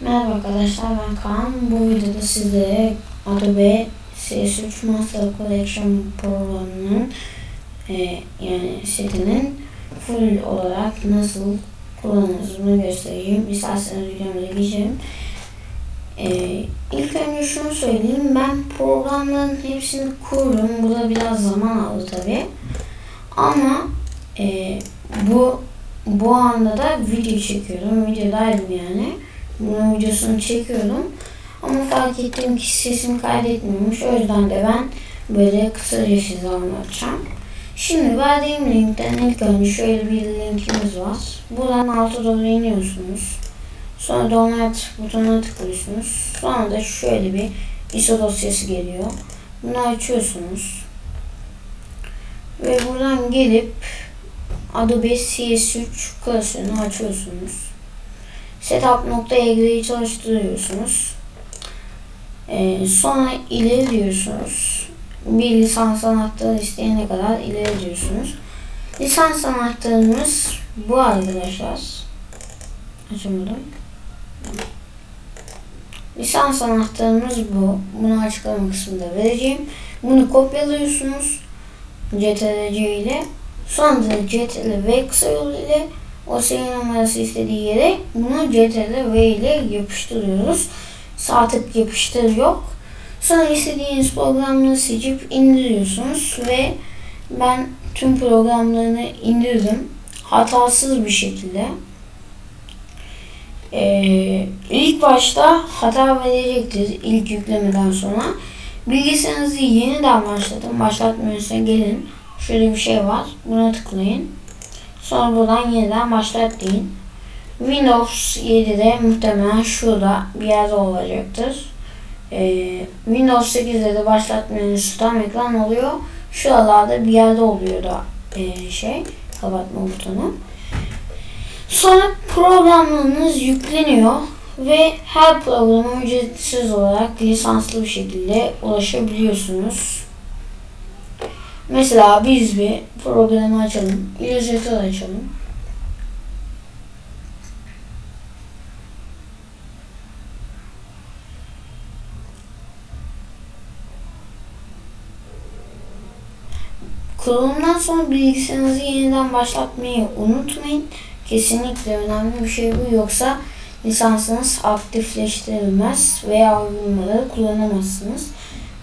Merhaba arkadaşlar ben Kaan. Bu videoda sizlere Adobe CS3 Master Collection programının e, yani setinin full olarak nasıl kullanıldığını göstereceğim. İsterseniz videomuza geçelim. E, ilk önce şunu söyleyeyim. Ben programların hepsini kurdum. Bu da biraz zaman aldı tabi. Ama e, bu bu anda da video çekiyorum. Videodaydım yani. Bunun videosunu çekiyorum. Ama fark ettim ki sesim kaydetmiyormuş. O yüzden de ben böyle kısaca size anlatacağım. Şimdi verdiğim linkten ilk önce şöyle bir linkimiz var. Buradan alta doğru iniyorsunuz. Sonra download butonuna tıklıyorsunuz. Sonra da şöyle bir ISO dosyası geliyor. Bunu açıyorsunuz. Ve buradan gelip Adobe CS3 klasörünü açıyorsunuz. Setup.egre'yi çalıştırıyorsunuz. Ee, sonra ileri diyorsunuz. Bir lisans anahtarı isteyene kadar ileri diyorsunuz. Lisans anahtarımız bu arkadaşlar. Açamadım. Lisans anahtarımız bu. Bunu açıklama kısmında vereceğim. Bunu kopyalıyorsunuz. CTRL ile. Sonra da CTRL V kısa yolu ile o seri numarası istediği yere bunu CTRL V ile yapıştırıyoruz. Sağ tık yapıştır yok. Sonra istediğiniz programları seçip indiriyorsunuz ve ben tüm programlarını indirdim. Hatasız bir şekilde. Ee, ilk başta hata verecektir ilk yüklemeden sonra. Bilgisayarınızı yeniden başlatın. Başlatmıyorsa gelin. Şöyle bir şey var. Buna tıklayın. Sonra buradan yeniden başlat deyin. Windows 7'de muhtemelen şurada bir yerde olacaktır. Ee, Windows 8'de de başlat menüsü tam ekran oluyor. Şuralarda bir yerde oluyor da e, şey kapatma butonu. Sonra programlarınız yükleniyor ve her programa ücretsiz olarak lisanslı bir şekilde ulaşabiliyorsunuz. Mesela biz bir programı açalım. Illustrator açalım. Kurulumdan sonra bilgisayarınızı yeniden başlatmayı unutmayın. Kesinlikle önemli bir şey bu. Yoksa lisansınız aktifleştirilmez veya uygulamaları kullanamazsınız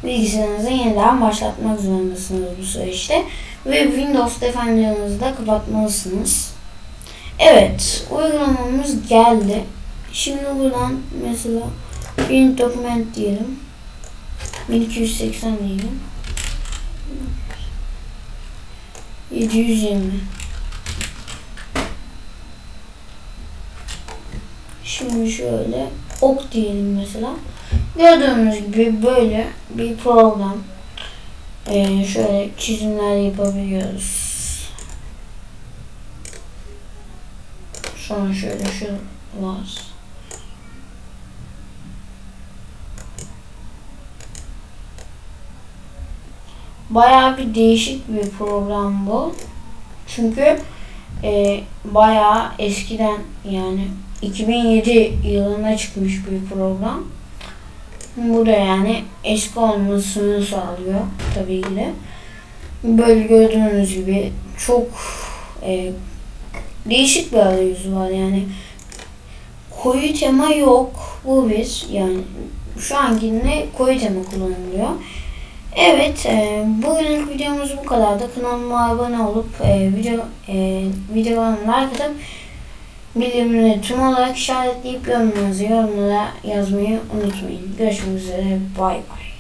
bilgisayarınızı yeniden başlatmak zorundasınız bu süreçte. Ve Windows Defender'ınızı da kapatmalısınız. Evet, uygulamamız geldi. Şimdi buradan mesela print document diyelim. 1280 diyelim. 720 Şimdi şöyle ok diyelim mesela. Gördüğünüz gibi böyle bir program. Ee, şöyle çizimler yapabiliyoruz. Sonra şöyle şu var. Bayağı bir değişik bir program bu. Çünkü e, bayağı eskiden yani 2007 yılında çıkmış bir program. Bu yani eski olmasını sağlıyor tabii ki de. Böyle gördüğünüz gibi çok e, değişik bir arayüzü var yani. Koyu tema yok. Bu bir yani şu ankinde koyu tema kullanılıyor. Evet, e, bugünlük videomuz bu kadardı. Kanalıma abone olup e, video e, videolarımı like atıp bildirimleri tüm olarak işaretleyip yorumlarınızı yorumlara yazmayı unutmayın. Görüşmek üzere. Bay bay.